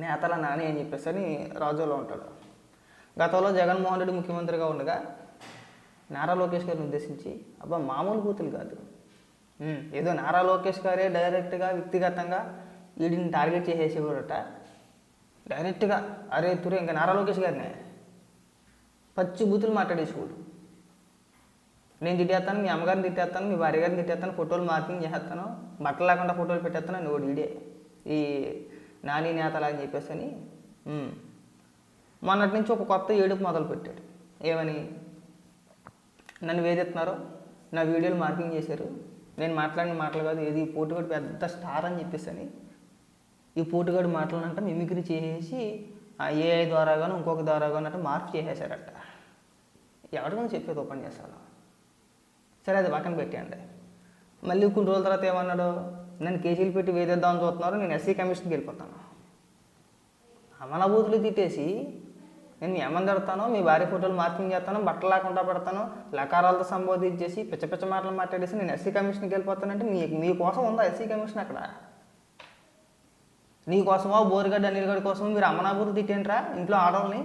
నేతల నాని అని చెప్పేసి అని రాజులో ఉంటాడు. గతంలో జగన్మోహన్ రెడ్డి ముఖ్యమంత్రిగా ఉండగా నారా లోకేష్ గారిని ఉద్దేశించి అబ్బా మామూలు బూతులు కాదు. ఏదో నారా లోకేష్ గారే డైరెక్ట్గా వ్యక్తిగతంగా వీడిని టార్గెట్ చేసేసేవాడట. డైరెక్ట్గా అరే తురే ఇంకా నారా లోకేష్ గారినే. పచ్చి బూతులు మాట్లాడేసేవాడు. నేను తిట్టేస్తాను మీ అమ్మగారిని తిట్టేస్తాను మీ భార్య గారిని తిట్టేస్తాను ఫోటోలు మార్కింగ్ చేస్తాను బట్టలు లేకుండా ఫోటోలు పెట్టేస్తాను అని వాడు ఈ నాని నేతలు అని చెప్పేసి అని మొన్నటి నుంచి ఒక కొత్త ఏడుపు మొదలు పెట్టాడు ఏమని? నన్ను వేదెత్తున్నారు నా వీడియోలు మార్కింగ్ చేశారు నేను మాట్లాడిన మాటలు కాదు ఏది ఈ పోటుగాడు పెద్ద స్టార్ అని చెప్పేసి అని ఈ పోటుగాడు మాట్లాడినంట మిమిక్రీ చేసేసి ఆ ఏఐ ద్వారా కానీ ఇంకొక ద్వారా కానీ అంటే మార్పు చేసేసారట ఎవరికైనా చెప్పేది ఓపెన్ చేస్తాను సరే అది పక్కన పెట్టేయండి. మళ్ళీ కొన్ని రోజుల తర్వాత ఏమన్నాడు? నన్ను కేసీలు పెట్టి వేదేద్దామని చూస్తున్నారు నేను ఎస్సీ కమిషన్కి వెళ్ళిపోతాను. అమలబూతులు తిట్టేసి నేను ఏమని తిడతానో మీ భార్య ఫోటోలు మార్కింగ్ చేస్తాను బట్టలు లేకుండా పెడతాను లకారాలతో సంబోధించేసి పిచ్చ పిచ్చ మాటలు మాట్లాడేసి నేను ఎస్సీ కమిషన్కి వెళ్ళిపోతానంటే మీ మీకోసం ఉందా ఎస్సీ కమిషన్ అక్కడ? నీకోసమో బోరుగడ్డ అనిల్గడ్డ కోసం మీరు అమ్మనాబూతులు తిట్టేంట్రా ఇంట్లో ఆడవాళ్ళని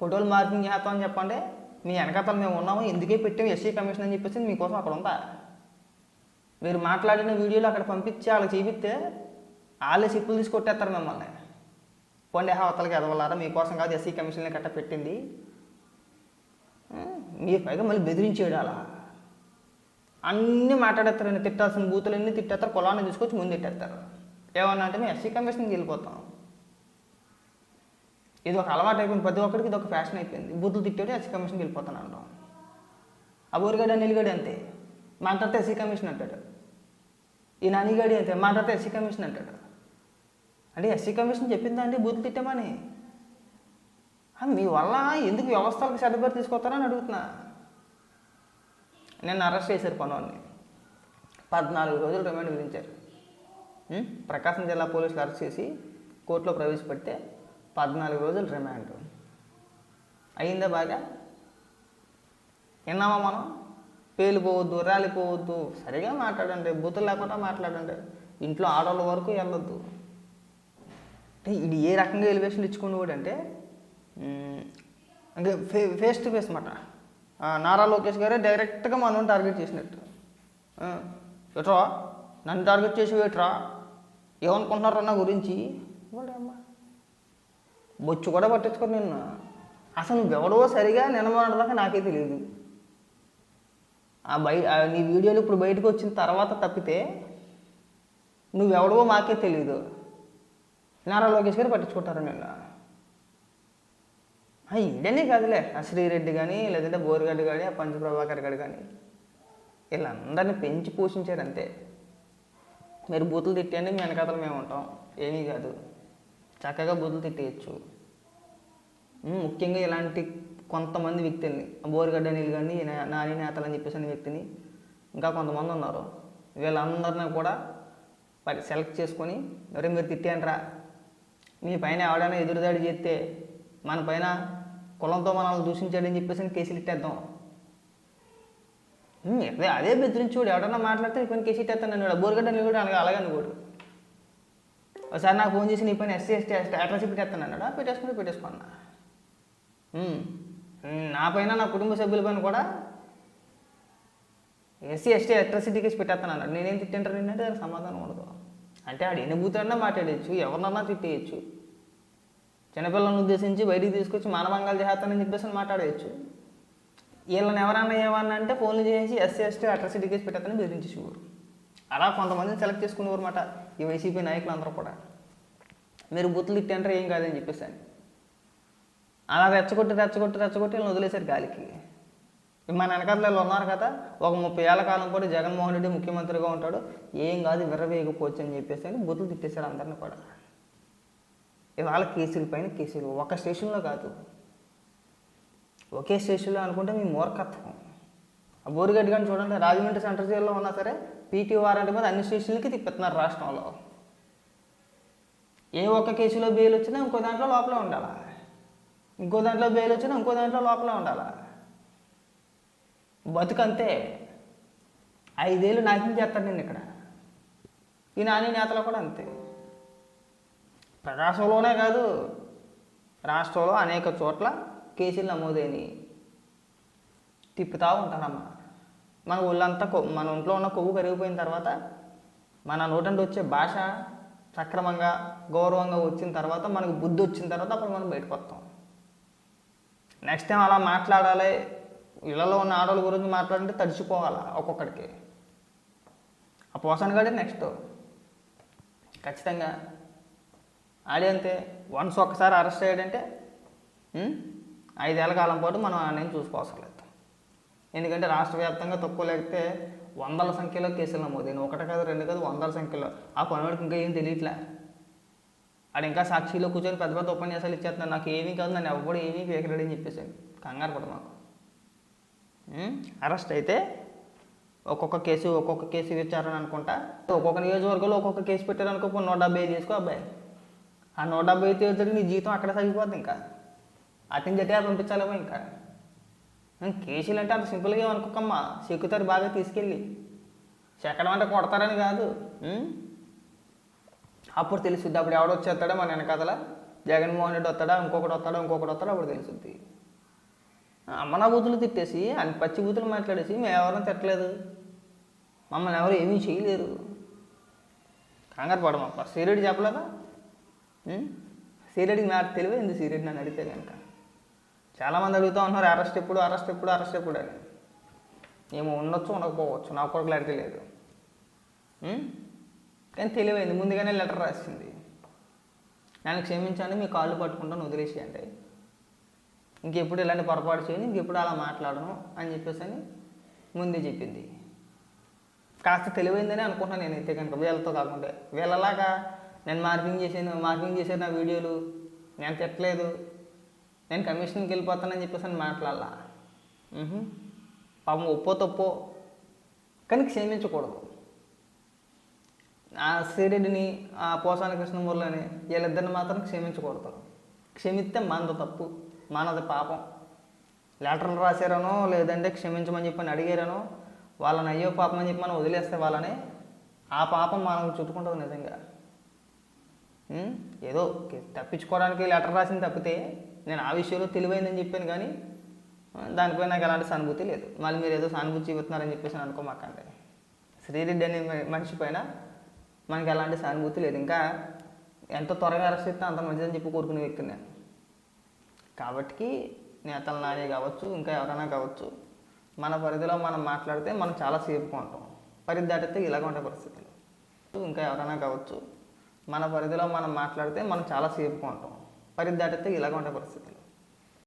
ఫోటోలు మార్కింగ్ చేస్తామని చెప్పండి. మీ వెనకతలు మేము ఉన్నాము ఎందుకే పెట్టాము ఎస్సీ కమిషన్ అని చెప్పేసి మీకోసం అక్కడ ఉందా? మీరు మాట్లాడిన వీడియోలు అక్కడ పంపించి వాళ్ళకి చూపిస్తే వాళ్ళే సిప్పులు తీసి కొట్టేస్తారు మిమ్మల్ని. పోండి హా అవతలకి ఎదవలారా మీకోసం కాదు ఎస్సీ కమిషన్ని కట్ట పెట్టింది. మీరు పైగా మళ్ళీ బెదిరించేయడం అలా. అన్నీ మాట్లాడేస్తారండి తిట్టాల్సిన బూతులన్నీ తిట్టేస్తారు కులాన్ని తీసుకొచ్చి ముందు తిట్టేస్తారు. ఏమన్నా అంటే మేము ఎస్సీ కమిషన్కి వెళ్ళిపోతాం. ఇది ఒక అలవాటు అయిపోయింది ప్రతి ఒక్కరికి ఇది ఒక ఫ్యాషన్ అయిపోయింది. బూతులు తిట్టాడు ఎస్సీ కమిషన్కి వెళ్ళిపోతాను అంటాం. ఆ ఊరిగాడు నిలిగాడు అంతే. మాట్లాడితే ఎస్సీ కమిషన్ అంటాడు. ఈ నానిగాడి అంతే మాట్లాడితే ఎస్సీ కమిషన్ అంటాడు. అంటే ఎస్సీ కమిషన్ చెప్పిందా అండి బూతులు తిట్టామని మీ వల్ల ఎందుకు వ్యవస్థలకు సర్దుబాటు తీసుకొస్తారని అడుగుతున్నా. నేను అరెస్ట్ చేశారు పనువాన్ని పద్నాలుగు రోజులు రిమాండ్ విధించారు. ప్రకాశం జిల్లా పోలీసులు అరెస్ట్ చేసి కోర్టులో ప్రవేశపెడితే పద్నాలుగు రోజులు రిమాండ్ అయిందా బాగా? విన్నామా మనం? పేలిపోవద్దు రాలిపోవద్దు. సరిగా మాట్లాడండి బూతులు లేకుండా మాట్లాడండి. ఇంట్లో ఆడవాళ్ళ వరకు వెళ్ళొద్దు. అంటే ఇది ఏ రకంగా ఎలివేషన్ ఇచ్చుకుని కూడా అంటే అంటే ఫే ఫేస్ టు ఫేస్ మాట నారా లోకేష్ గారే డైరెక్ట్గా మనం టార్గెట్ చేసినట్టు. ఎట్రా నన్ను టార్గెట్ చేసి ఎట్రా ఏమనుకుంటున్నారో నా గురించి? వాడమ్మా బొచ్చు కూడా పట్టించుకోరు నిన్ను. అసలు నువ్వెవడో సరిగా నిలబడదాకా నాకే తెలియదు. ఆ బయ నీ వీడియోలు ఇప్పుడు బయటకు వచ్చిన తర్వాత తప్పితే నువ్వెవడవో మాకే తెలియదు నారా లోకేష్ గారు పట్టించుకుంటారు నిన్న. ఈడనే కాదులే. ఆ శ్రీరెడ్డి కానీ లేదంటే బోరుగడ్డ కానీ ఆ పంచప్రభాకర్ గారు కానీ వీళ్ళందరినీ పెంచి పోషించారు అంతే. మీరు బూతులు తిట్టండి మీ వెనకాతలు మేము ఉంటాం. ఏమీ కాదు. చక్కగా బూతులు తిట్టేయచ్చు. ముఖ్యంగా ఇలాంటి కొంతమంది వ్యక్తుల్ని. బోరుగడ్డ నీళ్ళు కానీ నాని నేతలు అని చెప్పేసి వ్యక్తిని ఇంకా కొంతమంది ఉన్నారు. వీళ్ళందరినీ కూడా సెలెక్ట్ చేసుకొని మరి మీరు తిట్టానరా మీ పైన ఎవడైనా ఎదురుదాడి చేస్తే మన పైన కులంతో మనల్ని దూషించాడని చెప్పేసి కేసులు ఇట్టేద్దాం. అదే అదే ఎవడన్నా మాట్లాడితే నీ పైన కేసు ఇట్టేస్తాను నన్ను బోరిగడ్డ నీళ్ళు కూడా అలాగే అలాగే అనుకోడు ఒకసారి నాకు ఫోన్ చేసి నీ పైన ఎస్సీ ఎస్టీ అట్రాసి పెట్టేస్తాను అన్నాడా? పెట్టేసుకుంటే పెట్టేసుకున్నా నా పైన నా కుటుంబ సభ్యుల పైన కూడా ఎస్సీ ఎస్టీ ఎలక్ట్రిసిటీ కేసు పెట్టేస్తాను అన్నాడు నేనేం తిట్టింటారు ఏంటంటే దానికి సమాధానం ఉండదు. అంటే ఆడు ఎన్ని బూతులన్నా మాట్లాడేయచ్చు ఎవరినన్నా తిట్టేయచ్చు. చిన్నపిల్లలను ఉద్దేశించి బయటికి తీసుకొచ్చి మానవంగాలు చేస్తానని చెప్పేసి మాట్లాడేయచ్చు. వీళ్ళని ఎవరన్నా ఏమన్నా అంటే ఫోన్లు చేసి ఎస్సీ ఎస్టీ అట్రాసిటీ కేసు పెట్టేస్తానని బెదిరించేసేవారు. అలా కొంతమందిని సెలెక్ట్ చేసుకునేవారు అనమాట ఈ వైసీపీ నాయకులు అందరూ కూడా. మీరు బూతులు తిట్టంటారు ఏం కాదని చెప్పేసి అలా రెచ్చగొట్టి రెచ్చగొట్టి రెచ్చగొట్టి వీళ్ళని వదిలేశారు గాలికి. మన వెనకాతలు ఉన్నారు కదా ఒక ముప్పై ఏళ్ళ కాలం కూడా జగన్మోహన్ రెడ్డి ముఖ్యమంత్రిగా ఉంటాడు. ఏం కాదు విర్రవేయకపోవచ్చు అని చెప్పేసి అని బుద్ధులు తిట్టేశారు అందరిని కూడా. ఇవాళ కేసుల పైన కేసులు ఒక స్టేషన్లో కాదు. ఒకే స్టేషన్లో అనుకుంటే మీ మూర్ఖత్వం. ఆ బోరిగడ్డి కానీ చూడండి రాజమండ్రి సెంటర్ జైల్లో ఉన్నా సరే పీటీ వారెంట్ మీద అన్ని స్టేషన్లకి తిప్పిస్తున్నారు రాష్ట్రంలో. ఏ ఒక్క కేసులో బెయిల్ వచ్చినా ఇంకో దాంట్లో లోపలే ఉండాలా? ఇంకో దాంట్లో బెయిల్ వచ్చినా ఇంకో దాంట్లో లోపల ఉండాలా? బతుకంతే. ఐదేళ్ళు నాశనం చేస్తాడు నేను ఇక్కడ. ఈ నాని నేతలు కూడా అంతే. ప్రకాశంలోనే కాదు రాష్ట్రంలో అనేక చోట్ల కేసులు నమోదైనవి తిప్పుతూ ఉంటానమ్మా. మన ఒళ్ళంతా మన ఒంట్లో ఉన్న కొవ్వు కరిగిపోయిన తర్వాత మన నోటండి వచ్చే భాష సక్రమంగా గౌరవంగా వచ్చిన తర్వాత మనకు బుద్ధి వచ్చిన తర్వాత అప్పుడు మనం బయటకు వస్తాం. నెక్స్ట్ టైం అలా మాట్లాడాలి ఇళ్ళలో ఉన్న ఆడవాళ్ళ గురించి మాట్లాడంటే తడిచిపోవాలి ఒక్కొక్కడికి. ఆ పోసాను కాడే నెక్స్ట్ ఖచ్చితంగా. ఆడి అంతే. వన్స్ ఒక్కసారి అరెస్ట్ అయ్యాడంటే ఐదేళ్ళ కాలం పాటు మనం ఆయన చూసుకోవసలేదు ఎందుకంటే రాష్ట్ర వ్యాప్తంగా తక్కువ లేకపోతే వందల సంఖ్యలో కేసులు నమోదైన ఒకటి కాదు రెండు కాదు వందల సంఖ్యలో. ఆ పనివాడికి ఇంకా ఏం తెలియట్లే. ఆడు ఇంకా సాక్షిలో కూర్చొని పెద్ద పెద్ద ఉపన్యాసాలు ఇచ్చేస్తున్నాను నాకు ఏమీ కాదు నన్ను ఎవడు ఏమీ వేకలేడు అని చెప్పేసాడు. కంగారు పడ మాకు. అరెస్ట్ అయితే ఒక్కొక్క కేసు ఒక్కొక్క కేసు విచారణ అనుకుంటా. ఒక్కొక్క నియోజకవర్గంలో ఒక్కొక్క కేసు పెట్టారు అనుకో నూట డెబ్బై ఐదు తీసుకో అబ్బాయి. ఆ నూట డెబ్బై ఐదు తీర్చడానికి నీ జీతం అక్కడ తగ్గిపోద్ది ఇంకా. అతని జట్టే పంపించాలేమో ఇంకా. కేసులు అంటే అంత సింపుల్గా అనుకోకమ్మా చెక్కుతారు బాగా తీసుకెళ్ళి. చెక్కడం అంటే కొడతారని కాదు. అప్పుడు తెలుసుద్ది అప్పుడు ఎవడు వచ్చేస్తాడో మన వెనకాతల జగన్మోహన్ రెడ్డి వస్తాడా ఇంకొకటి వస్తాడా ఇంకొకటి వస్తాడా అప్పుడు తెలుసుద్ది అమ్మనా బూతులు తిట్టేసి అన్ని పచ్చి బూతులు మాట్లాడేసి మేము ఎవరిని తిట్టలేదు. మమ్మల్ని ఎవరు ఏమీ చేయలేరు. కంగారు పడమప్ప సీరెడ్డి చెప్పలేదా? ఉం? సీరెడ్డికి నాకు ఎందుకు సీరెడ్డి నన్ను అడిగితే కనుక. చాలామంది అడుగుతూ ఉన్నారు అరెస్ట్ ఎప్పుడు అరెస్ట్ ఎప్పుడు అరెస్ట్ ఎప్పుడు అని. ఏమో ఉండొచ్చు ఉండకపోవచ్చు నాకు కూడా క్లారిటీ లేదు. కానీ తెలివైంది ముందుగానే లెటర్ రాసింది. నన్ను క్షమించండి మీ కాళ్ళు పట్టుకుంటాను వదిలేసేయండి. ఇంకెప్పుడు ఇలాంటి పొరపాటు చేయను ఇంకెప్పుడు అలా మాట్లాడను అని చెప్పేసి అని ముందే చెప్పింది. కాస్త తెలివైందని అనుకుంటున్నాను నేనైతే కనుక వీళ్ళతో కాకుండా. వీళ్ళలాగా నేను మార్కింగ్ చేశాను మార్కింగ్ చేశాను నా వీడియోలు నేను తిట్టలేదు. నేను కమిషన్కి వెళ్ళిపోతానని చెప్పేసి అని మాట్లాడాల. పాపం ఒప్పో తప్పో. కానీ క్షమించకూడదు. ఆ శ్రీరెడ్డిని ఆ పోసాని కృష్ణమూర్లని వీళ్ళిద్దరిని మాత్రం క్షమించకూడదు. క్షమిస్తే మనది తప్పు మనది పాపం. లెటర్లు రాశారనో లేదంటే క్షమించమని చెప్పని అడిగారనో వాళ్ళని అయ్యో పాపం అని చెప్పి మనం వదిలేస్తే వాళ్ళని ఆ పాపం మనం చుట్టుకుంటుంది నిజంగా. ఏదో తప్పించుకోవడానికి లెటర్ రాసింది తప్పితే నేను ఆ విషయంలో తెలివైందని చెప్పాను కానీ దానిపై నాకు ఎలాంటి సానుభూతి లేదు. మళ్ళీ మీరు ఏదో సానుభూతి చూపుతున్నారని చెప్పేసి అనుకోమాకండి. శ్రీరెడ్డి అనే మనిషి పైన మనకి ఎలాంటి సానుభూతి లేదు. ఇంకా ఎంత త్వరగా అరెస్ట్ చేస్తే అంత మంచిదని చెప్పి కోరుకునే వ్యక్తి నేను. కాబట్టి నేతల నాని కావచ్చు ఇంకా ఎవరైనా కావచ్చు మన పరిధిలో మనం మాట్లాడితే మనం చాలా సేఫ్గా ఉంటాం. పరిధి దాటితే ఇలాగ ఉండే పరిస్థితులు. ఇంకా ఎవరైనా కావచ్చు మన పరిధిలో మనం మాట్లాడితే మనం చాలా సేఫ్గా ఉంటాం. పరిధి దాటితే ఇలాగ ఉండే పరిస్థితులు.